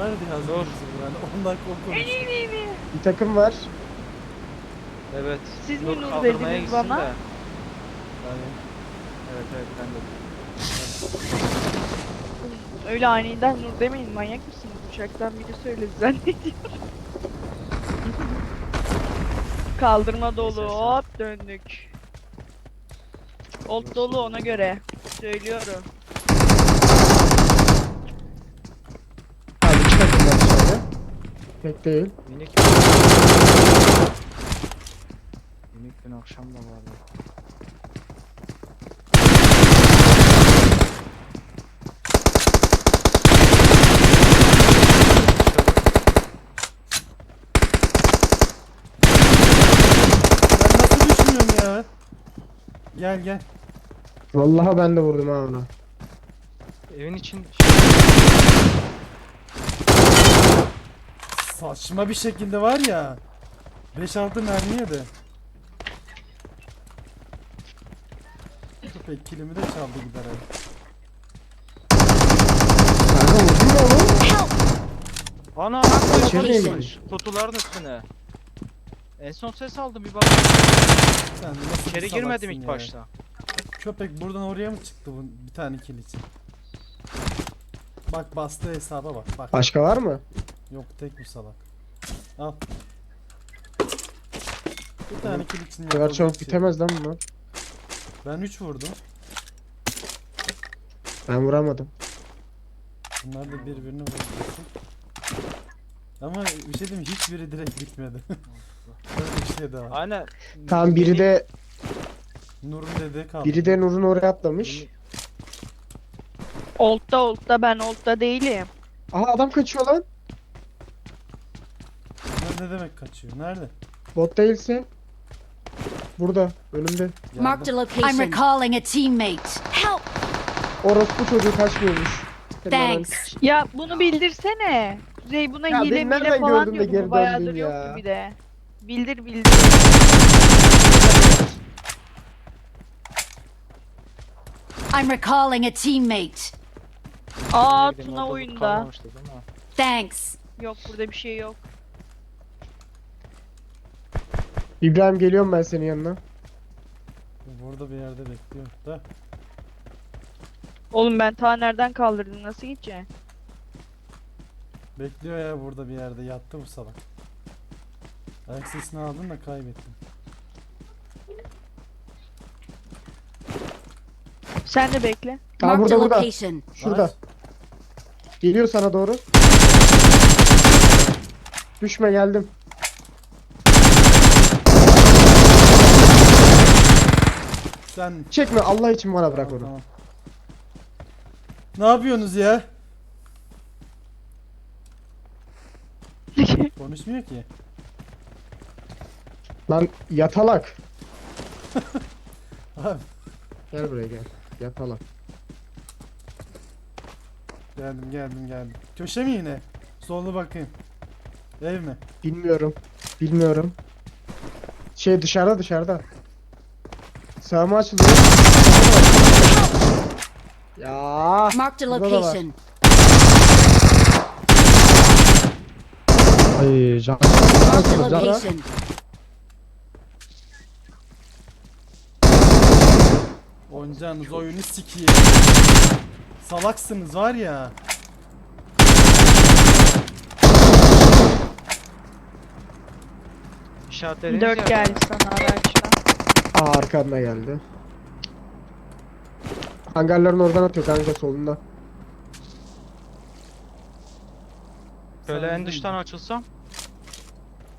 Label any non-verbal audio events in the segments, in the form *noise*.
vardı yazdı bizim yani *laughs* ondan korkmuş. Bir takım var. Evet. Siz mi Nur Nur kaldırmaya dediniz gitsin bana? de. Yani Evet evet ben de. Öyle aniden Nur demeyin manyak mısınız? Uçaktan biri söyledi zannediyorum. *laughs* Kaldırma dolu Neyse, sen- hop döndük. Old dolu ona göre. Söylüyorum. Hadi iki takım var dışarıda. Tek değil. Minik Minik gün akşam da vardı. ben nasıl düşünüyorum ya? Gel gel. Vallahi ben de vurdum ha ona. Evin için Saçma bir şekilde var ya. 5-6 mermi yedi. Peki kilimi de çaldı giderek. Kanka vurdun mu onu? Ana İçeri koymuş miymiş? kutuların üstüne. En son ses aldım bir bak. Sen nasıl bir İçeri salaksın girmedim ilk ya? başta. Köpek buradan oraya mı çıktı bu bir tane kill için? Bak bastığı hesaba bak bak. Başka var mı? Yok tek bu salak. Al. Bir tane kill için Bu kadar çabuk bir bitemez lan bunlar. Ben 3 vurdum. Ben vuramadım. Bunlar da birbirini vurdu. Ama bir şey diyeyim hiçbiri direkt bitmedi. *laughs* Böyle bir şey de var. Aynen. Tamam biri de Nur'un dediği kaldı. biri de Nur'un oraya atlamış. Old'da Old'da ben Old'da değilim. Aha adam kaçıyor lan. Ne, demek kaçıyor? Nerede? Bot değilse. Burada önümde. Geldim. Marked a location. I'm recalling a teammate. Help! Orospu çocuğu kaçmıyormuş. Thanks. Ya bunu bildirsene. Kuzey buna Ya hile ben nereden falan gördüm de diyordu. geri Bu bayağıdır döndün ya? yoktu bir de. Bildir bildir. I'm recalling a teammate. Aa Tuna oyunda. Thanks. Yok burada bir şey yok. İbrahim geliyorum ben senin yanına. Burada bir yerde bekliyor da. Oğlum ben ta nereden kaldırdım nasıl gideceğim? Bekliyor ya burada bir yerde yattı bu salak. Ayak sesini aldın da kaybettim. Sen de bekle. Aa Marked a burada burada. location. Şurada. Nice. Geliyor sana doğru. Düşme geldim. Sen Çekme Allah için bana bırak onu. tamam. Ne yapıyorsunuz ya? *laughs* Konuşmuyor ki. Lan yatalak. *laughs* Abi Gel buraya gel. Yatalak. geldim geldim geldim. Köşe mi yine? Sollu bakayım. Ev mi? Bilmiyorum. Bilmiyorum. Şey dışarıda dışarıda. Sağıma açılıyor. Ya. Marked a Burada da var. location. Ay can. Marked a Can. location. Oynayacağınız oyunu sikiyim. Salaksınız var ya. İşaretleriniz Dört ya. geldi sana araçla. Aa arkamda geldi. Hangarların oradan atıyor kanka solunda. Böyle en dıştan açılsam.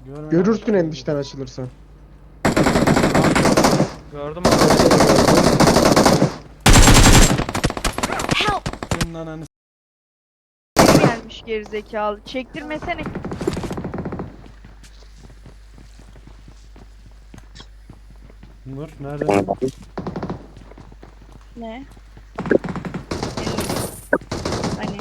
Görmedim. Görürsün en dıştan açılırsan. Gördüm Help! Senin ananı gelmiş gerizekalı. Çektirmesene. Nur nerede? Ne? Hani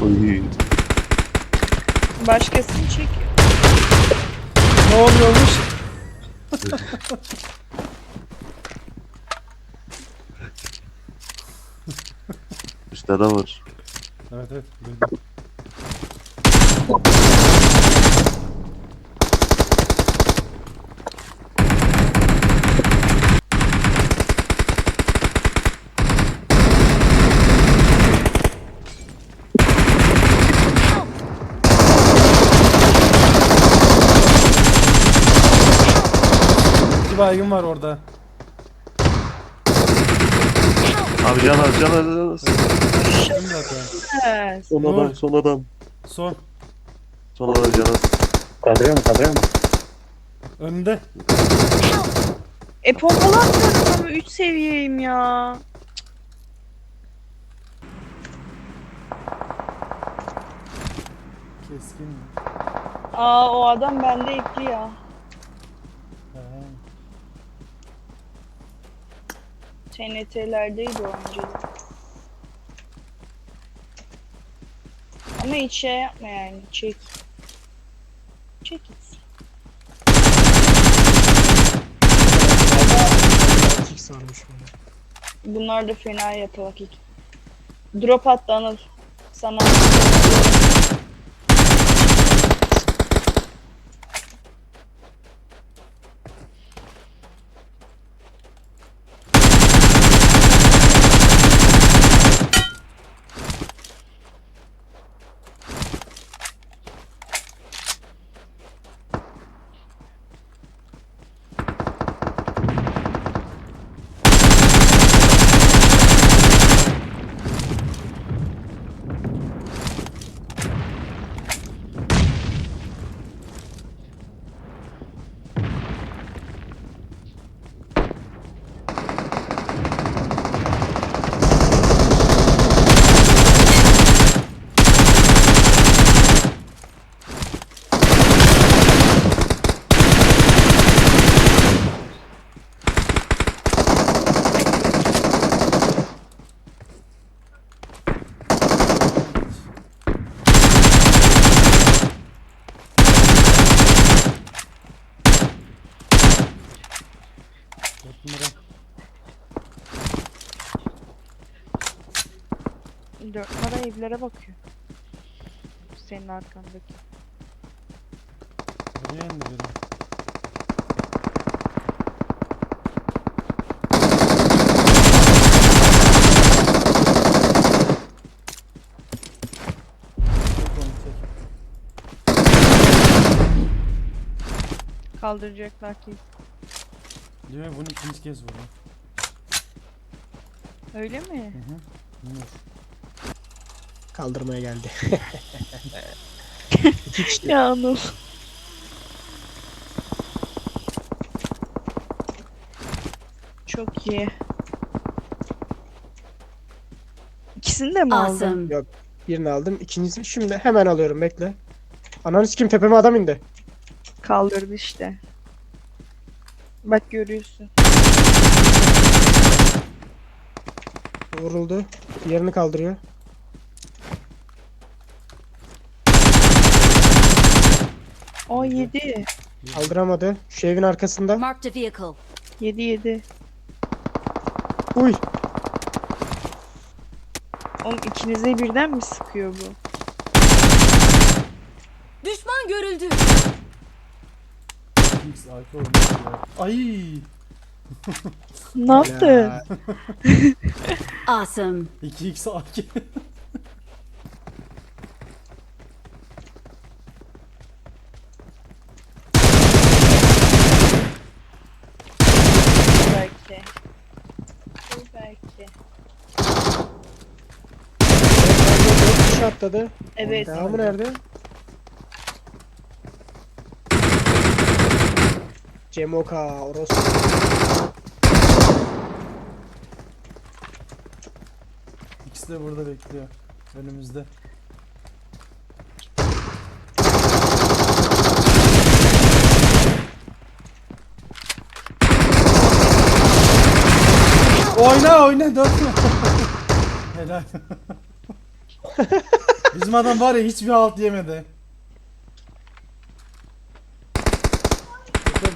Ay. başkasını çekiyor. ne oluyormuş? *laughs* De var. Evet evet. duydum. İki baygın var orada. Abi can az can az can az. Kim zaten? Son Nur. adam son adam. Son. Son adam can az. Kaldırıyor mu kaldırıyor mu? Önünde. E pompalı atıyorum ama 3 seviyeyim ya. Keskin mi? Aa o adam bende ekli ya. TNT'lerdeydi o önceden. Ama hiç şey yapma yani. Çek. Çek. Kick bunda. Bunlar da fena yapalak ilk. Drop attı Anıl. Sana. Dört numara. 4 numara evlere bakıyor. Senin arkandaki. Buraya indi biri. Çek onu çek. Kaldıracaklar ki. Diyor ya bunu ikinci kez vurdu. Öyle mi? Nur. Kaldırmaya geldi. *laughs* İki kişi. Ya Anıl. Çok iyi. İkisini de mi aldın? Awesome. Birini aldım. İkincisini şimdi hemen alıyorum bekle. Ananı kim tepeme adam indi. Kaldırdı işte. Bak görüyorsun. Vuruldu. Diğerini kaldırıyor. Aa yedi. Kaldıramadı. Şu evin arkasında. Marked a vehicle. Yedi yedi. Uy. Oğlum ikinize birden mi sıkıyor bu? Düşman görüldü. X AK olmuş ya. Ay! Ne yaptın? Ya, *laughs* Awesome. 2x AK. Belki. Dur Belki. Dört kişi atladı. Evet. Devamı nerede? Cemoka, orospu. İkisi de burada bekliyor. Önümüzde. Oyna oyna dört mü? *laughs* Helal. *laughs* Bizim adam var ya hiçbir halt yemedi. Bakın.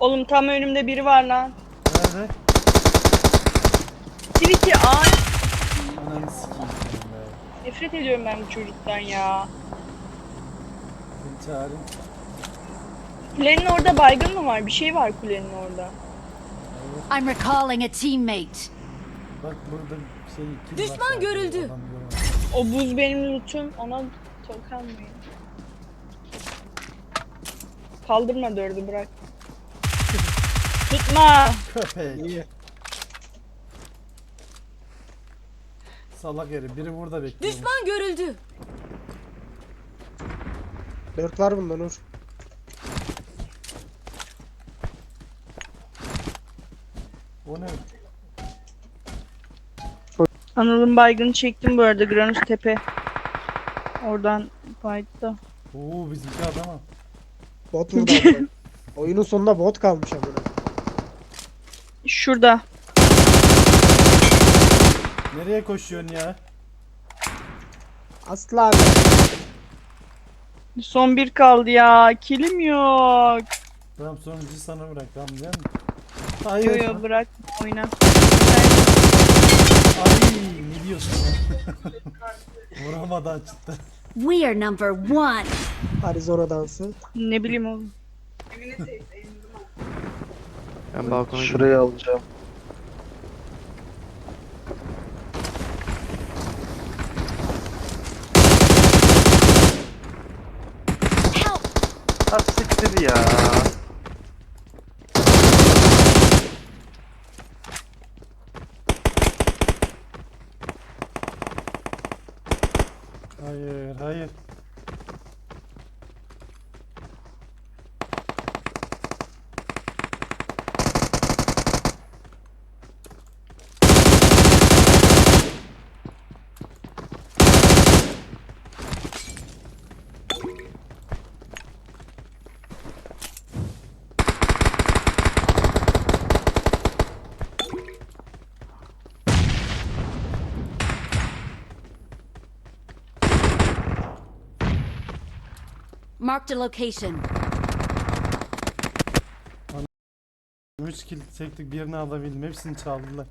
Oğlum tam önümde biri var lan. Nerede? Twitch'i ay. Ananı sikeyim ben. Nefret ediyorum ben bu çocuktan ya. Kulenin orada baygın mı var? Bir şey var kulenin orada. I'm recalling a teammate. Bak burada şey var Düşman sadece, görüldü. adam. O buz benim lootum. Ona tokanmayın. Kaldırma dördü bırak. Tutma. Köpek. Salak herif. Biri burada bekliyor. Düşman görüldü. Dört var bunda Nur. Anıl'ın baygını çektim bu arada Granus Tepe. Oradan fight'ta. Oo bizimki adama. Bot vurdu amına. *laughs* Oyunun sonunda bot kalmış amına. Şurada. Nereye koşuyorsun ya? Asla abi. Son bir kaldı ya. Kilim yok. Tamam sonuncuyu sana bırak. Tamam biliyor musun? Yo Hayır. yo bırak oyna. Ay ne diyorsun *laughs* ya? Vuramadan çıktı. We are number one. Arizona dansı. Ne bileyim oğlum. Ben balkona Şurayı alacağım. Help! Ha siktir ya. Hayır hayır. Marked a location. 3 kill çektik birini alabildim. Hepsini çaldılar.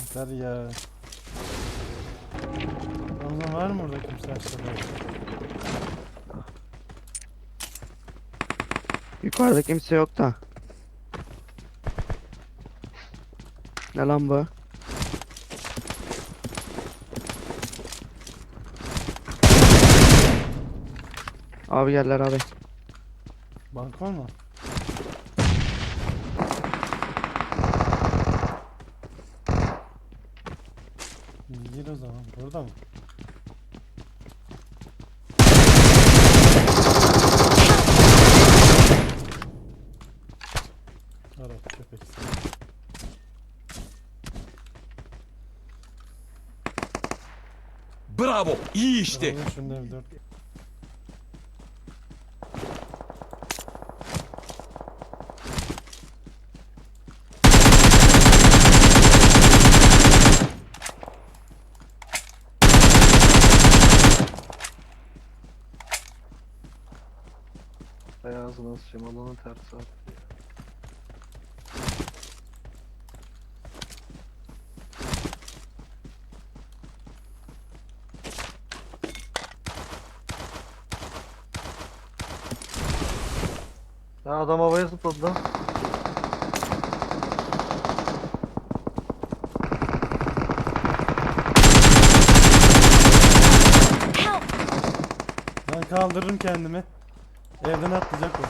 Yeter ya. Ramazan var mı orada kimse aşağıda? Yukarıda kimse yok da. Ne lan bu? Abi geldiler abi. Bank var mı? Gir o zaman. Burada mı? Arap Bravo. İyi işte. Şunu Ağzına sıçayım alanı ters attı. Ya adam havaya zıpladı lan. Ben kaldırırım kendimi. Evden atlayacak o.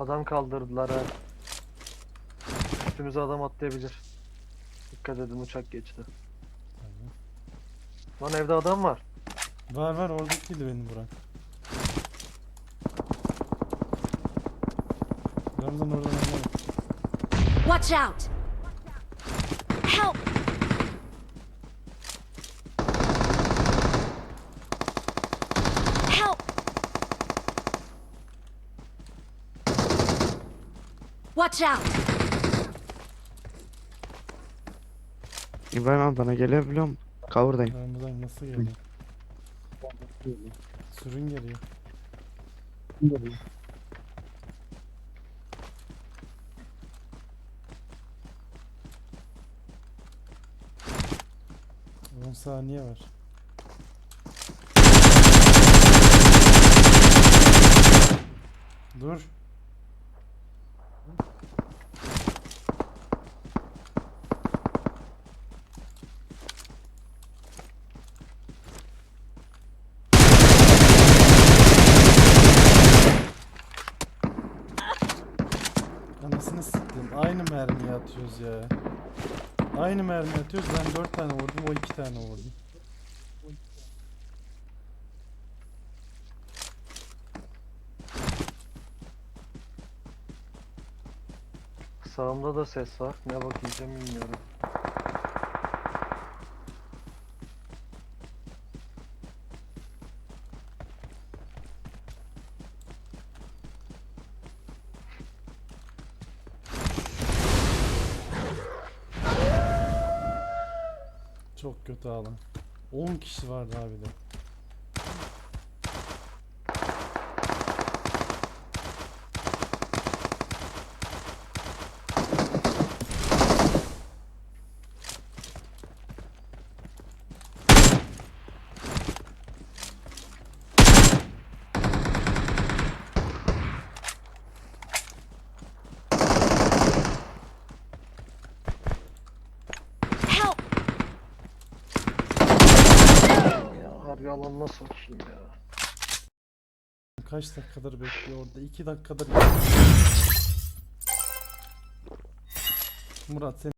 Adam kaldırdılar ha. Üstümüze adam atlayabilir. Dikkat edin uçak geçti. Lan evde adam var. Var var oradakiydi beni vuran. Arkamdan oradan anlamadım. Watch out! Help! Help! Watch out! İbrahim bana gelebiliyor musun? Cover'dayım. Ramazan nasıl geliyor? Sürün geliyor. Saniye var. Dur. Anasını sıktım. Aynı mermiyi atıyoruz ya. Aynı mermi atıyoruz. Ben 4 tane vurdum. O 2 tane vurdu. Sağımda da ses var. Ne bakacağım bilmiyorum. Çok kötü alan. 10 kişi vardı abi de. Help! Ya harbi alanına sokayım ya. Kaç dakikadır bekliyor orada? 2 dakikadır Murat sen